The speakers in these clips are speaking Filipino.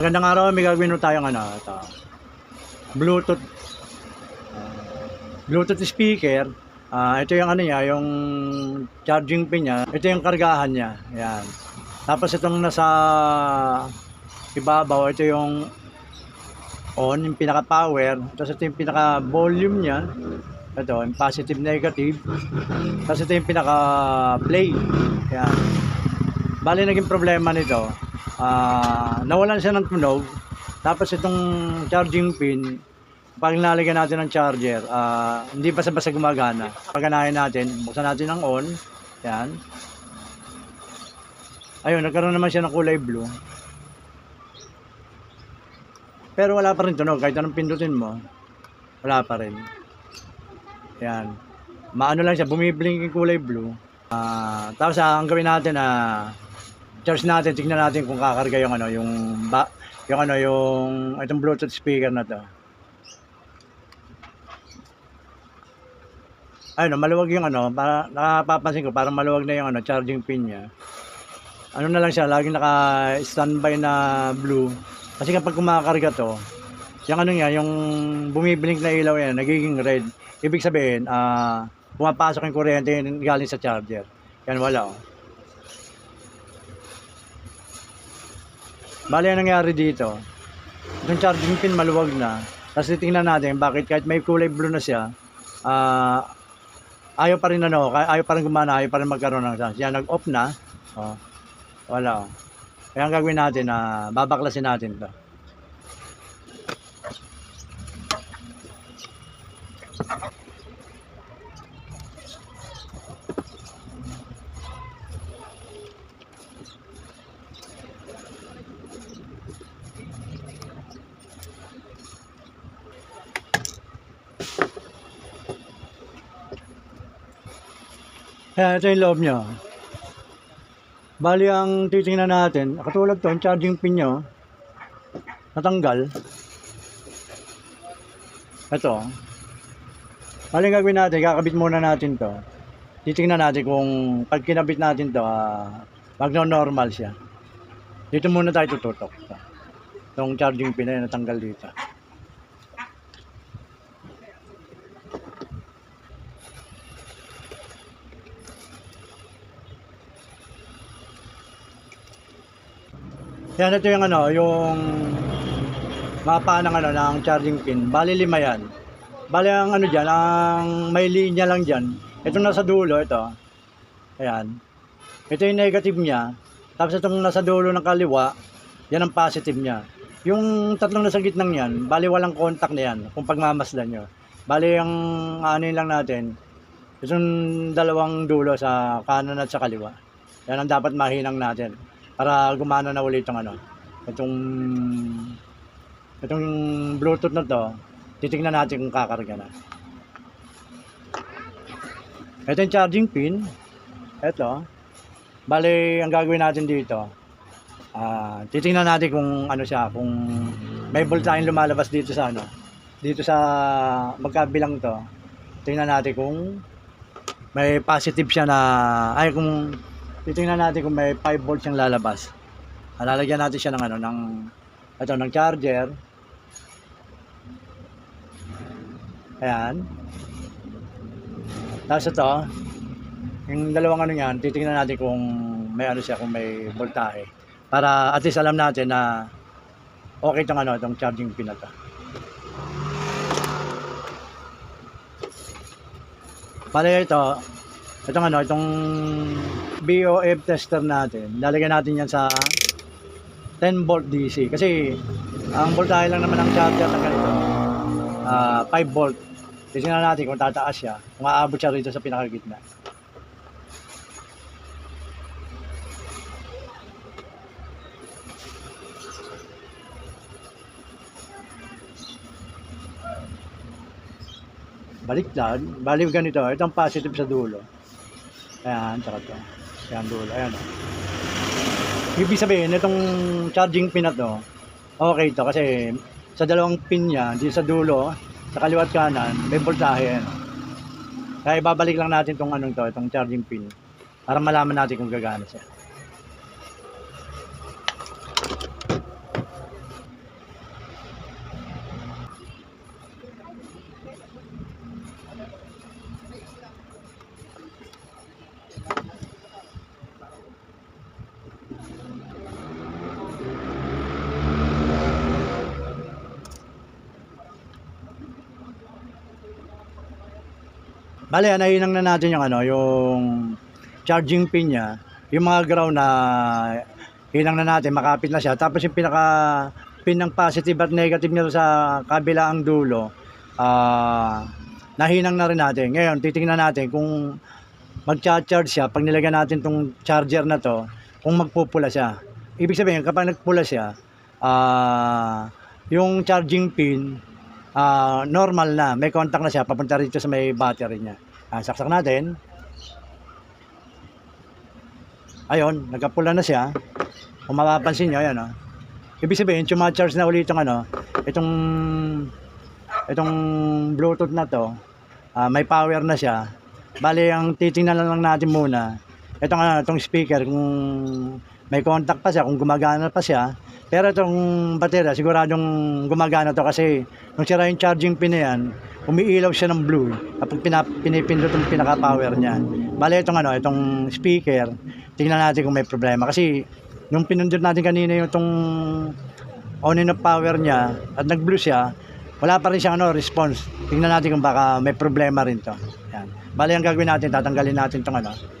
Magandang araw, may gagawin mo tayong ano, ito. Bluetooth. Bluetooth speaker. Ah, ito yung ano niya, yung charging pin niya. Ito yung kargahan niya. Ayan. Tapos itong nasa ibabaw, ito yung on, yung pinaka-power. Tapos ito yung pinaka-volume niya. Ito, yung positive, negative. Tapos ito yung pinaka-play. Ayan. Bali, naging problema nito. Ah, nawalan siya ng tunog. Tapos itong charging pin, pag nalagyan natin ng charger, ah, hindi basta-basta gumagana. Paganahin natin, buksan natin ng on. Yan. Ayun, nagkaroon naman siya ng kulay blue. Pero wala pa rin tunog. Kahit anong pindutin mo, wala pa rin. Yan. Maano lang siya, bumiblink yung kulay blue. Ah, tapos ah, ang gawin natin na charge natin, tingnan natin kung kakarga yung ano, yung ba, yung ano, yung itong Bluetooth speaker na to. Ayun, maluwag yung ano, para nakapapansin ko, parang maluwag na yung ano, charging pin niya. Ano na lang siya, laging naka-standby na blue. Kasi kapag kumakarga to, yung ano niya, yung bumiblink na ilaw yan, nagiging red. Ibig sabihin, ah, pumapasok yung kuryente galing sa charger. Yan wala oh. Bali, ang nangyari dito, itong charging pin maluwag na. Tapos titingnan natin bakit kahit may kulay blue na siya, ah ayaw pa rin ano, ayaw pa rin gumana, ayaw pa rin magkaroon ng chance. Yan, nag-off na. Oh, wala. Oh. Kaya ang gagawin natin, na babaklasin natin to. Kaya ito yung loob nyo. Bali ang titingnan natin, katulad to, ang charging pin nyo, natanggal. Ito. Bali ang gagawin natin, kakabit muna natin to. Titingnan natin kung pag kinabit natin to, ah, magno-normal siya. Dito muna tayo tututok. Itong charging pin na yun, natanggal dito. Yan ito yung ano, yung mapa ng ano, ng charging pin. Bali lima yan. Bali ang ano diyan, ang may linya lang diyan. Ito nasa dulo ito. Ayan. Ito yung negative niya. Tapos itong nasa dulo ng kaliwa, yan ang positive niya. Yung tatlong nasa gitnang yan, bali walang contact na yan kung pagmamasdan nyo. Bali ang ano lang natin, itong dalawang dulo sa kanan at sa kaliwa. Yan ang dapat mahinang natin para gumana na ulit itong ano itong itong bluetooth na to. Titingnan natin kung kakarga na. Ito yung charging pin. Ito. Bali ang gagawin natin dito ah titingnan natin kung ano siya kung may voltage lumalabas dito sa ano dito sa magkabilang to. Tingnan natin kung may positive siya na ay kung titingnan natin kung may 5 volts yung lalabas. Ah, Lalagyan natin siya ng ano ng ito ng charger. Ayan. Tapos ito, yung dalawang ano niyan, titingnan natin kung may ano siya, kung may voltahe. Para at least alam natin na okay itong ano, itong charging pin na to. Ito, itong ano, itong BOF tester natin, lalagyan natin yan sa 10 volt DC. Kasi ang voltahe lang naman ng charger na ganito, ah 5 volt. Tingnan natin kung tataas siya, kung aabot siya rito sa pinakagitna. Baliktad, balik ganito, ito ang positive sa dulo. Ayan, tsaka to. Ayan, dulo. Ayan. Ibig sabihin, itong charging pin na to, okay to kasi sa dalawang pin niya, di sa dulo, sa kaliwat kanan, may voltahe. Ayan. oh. Kaya ibabalik lang natin itong anong to, itong charging pin para malaman natin kung gagana siya. Bale, nahinang na natin yung ano, yung charging pin niya, yung mga ground na hinang na natin, makapit na siya. Tapos yung pinaka pin ng positive at negative niya sa kabilaang dulo, ah nahinang na rin natin. Ngayon, titingnan natin kung magcha-charge siya, pag nilagyan natin tong charger na to, kung magpupula siya. Ibig sabihin, kapag nagpula siya, ah yung charging pin, ah normal na, may contact na siya, papunta rito sa may battery niya. Ah, saksak natin. Ayun, nagkapula na siya. Kung mapapansin nyo, ayan o. Ibig sabihin, charge na ulit itong ano, itong, itong Bluetooth na to, ah, may power na siya. Bali, ang titingnan na lang natin muna, itong, ano, itong speaker, kung may contact pa siya, kung gumagana pa siya. Pero itong baterya, siguradong gumagana to kasi nung sira yung charging pin na yan, umiilaw siya ng blue kapag pinap, pinipindot yung pinaka-power niya. Bali, itong ano, itong speaker, tingnan natin kung may problema. Kasi nung pinundot natin kanina yung itong on and off power niya at nag-blue siya, wala pa rin siyang ano, response. Tingnan natin kung baka may problema rin to. Yan. Bali, ang gagawin natin, tatanggalin natin itong ano.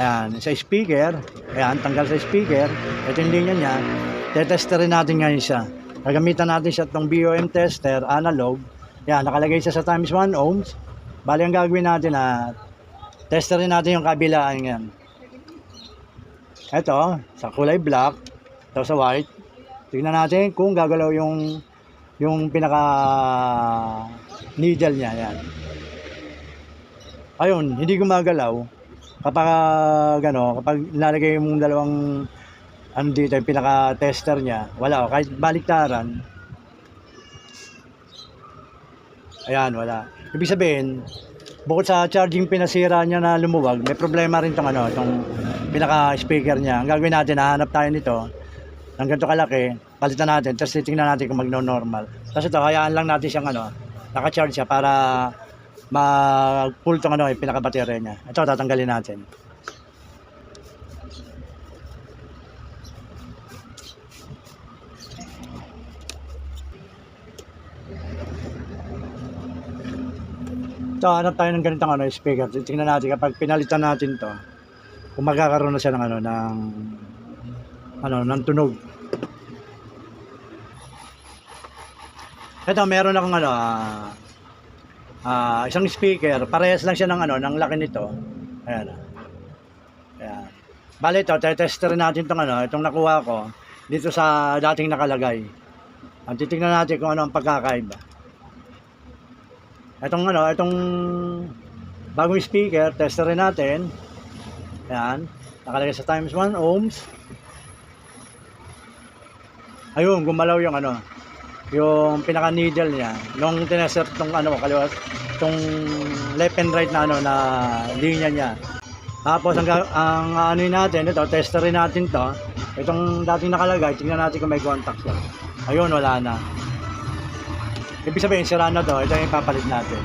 Ayan, sa speaker. Ayan, tanggal sa speaker. Ito yung linya niya. Tetesterin natin ngayon siya. Gagamitan natin siya itong BOM tester, analog. Yan, nakalagay siya sa times 1 ohms. Bali, ang gagawin natin na testerin natin yung kabilaan yan. Ito, sa kulay black, ito sa white. Tingnan natin kung gagalaw yung yung pinaka needle niya. Yan. Ayun, hindi gumagalaw. Kapag gano, kapag nilalagay yung dalawang ano dito, yung pinaka-tester niya, wala. Kahit baliktaran, ayan, wala. Ibig sabihin, bukod sa charging pinasira niya na lumuwag, may problema rin tong ano, tong pinaka-speaker niya. Ang gagawin natin, hahanap tayo nito ng ganito kalaki, palitan natin, tapos titingnan natin kung magno-normal. Tapos ito, hayaan lang natin siyang ano, naka-charge siya para mag-pull tong ano, yung pinaka-baterya niya. Ito, tatanggalin natin. Ito, hanap tayo ng ganitong ano, speaker. Tingnan natin kapag pinalitan natin to, kung magkakaroon na siya ng ano, ng ano, ng tunog. Ito, meron akong ano, ah, ah, isang speaker. Parehas lang siya ng ano, ng laki nito. Ayan. ah. Ayan. Bale ito, tetester natin itong ano, itong nakuha ko dito sa dating nakalagay. Ang titingnan natin kung ano ang pagkakaiba. Itong ano, itong bagong speaker, testerin natin. Ayan. Nakalagay sa times 1 ohms. Ayun, gumalaw yung ano, yung pinaka needle niya. Nung tinester tong ano, kaliwa, tong left and right na ano na linya niya. Tapos ang, ang ano natin, ito, testerin natin to. Itong dating nakalagay, tingnan natin kung may contact siya. Ayun, wala na. Ibig sabihin, sira na to. Ito yung papalit natin.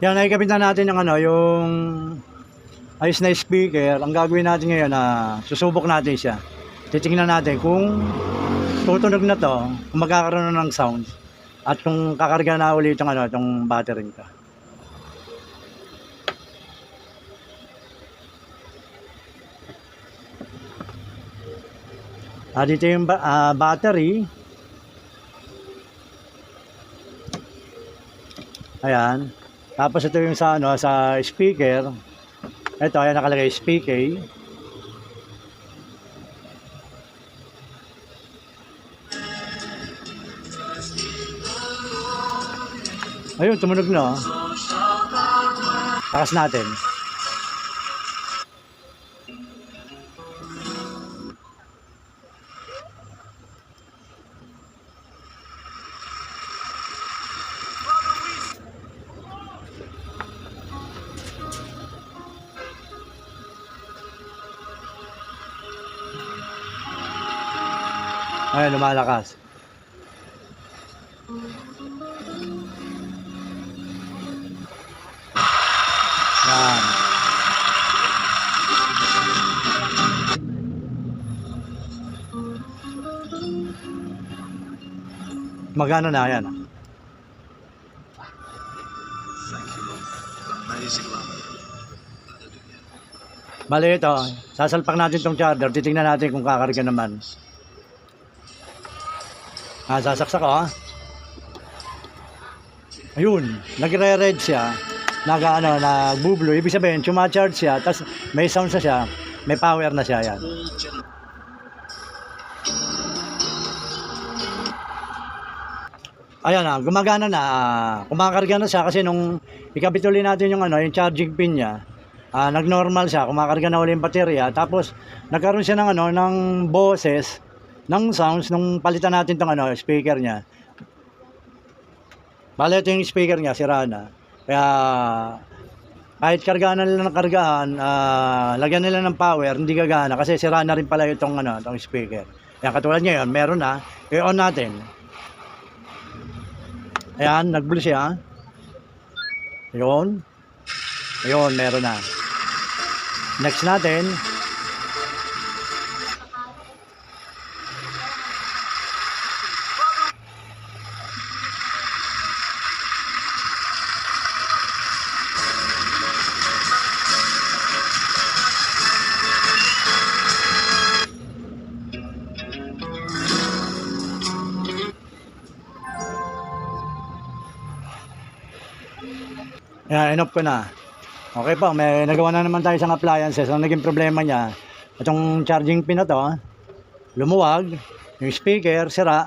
Yan, nakikabit na natin yung ano, yung ayos na speaker. Ang gagawin natin ngayon na susubok natin siya. Titingnan natin kung tutunog na to, kung magkakaroon na ng sound at kung kakarga na ulit yung ano, itong battery nito. Ah, dito yung ba- ah, battery. Ayan. Tapos ito yung sa ano sa speaker. Ito ayan nakalagay speaker. Ayun, tumunog na. oh. Takas natin. Ayun, lumalakas. Yan. Magano na yan? Bali ito, sasalpak natin tong charger, titingnan natin kung kakarga naman. Ah, sasaksak ah. Ayun, nagre-red siya. Naga ano, nagbublue. Ibig sabihin, chuma-charge siya, tapos may sound na siya, may power na siya yan. Ayan na, gumagana na. ah, kumakarga na siya kasi nung ikabituli natin yung ano, yung charging pin niya, ah, nag-normal siya, kumakarga na uli yung baterya. Tapos nagkaroon siya ng ano, ng boses, ng sounds nung palitan natin tong ano, speaker niya. Bale ito yung speaker niya, sira na. Kaya kahit kargaan na nila ng kargaan, ah, lagyan nila ng power, hindi gagana kasi sira na rin pala itong ano, itong speaker. Yan, katulad ngayon, meron na. I-on natin. Ayan, nag-blue siya. Ayun. Ayun, meron na. Next natin. Ayan, in-off ko na. Okay po, may nagawa na naman tayo sa appliances. Ang naging problema niya, itong charging pin na to, lumuwag, yung speaker, sira.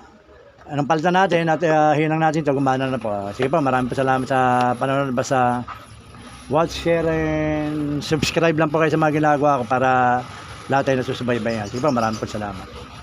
Anong palitan natin at uh, hinang natin to gumana na po. Sige po, maraming po salamat sa panonood. Basta watch, share, and subscribe lang po kayo sa mga ginagawa ko para lahat tayo nasusubaybayan. Sige po, maraming po salamat.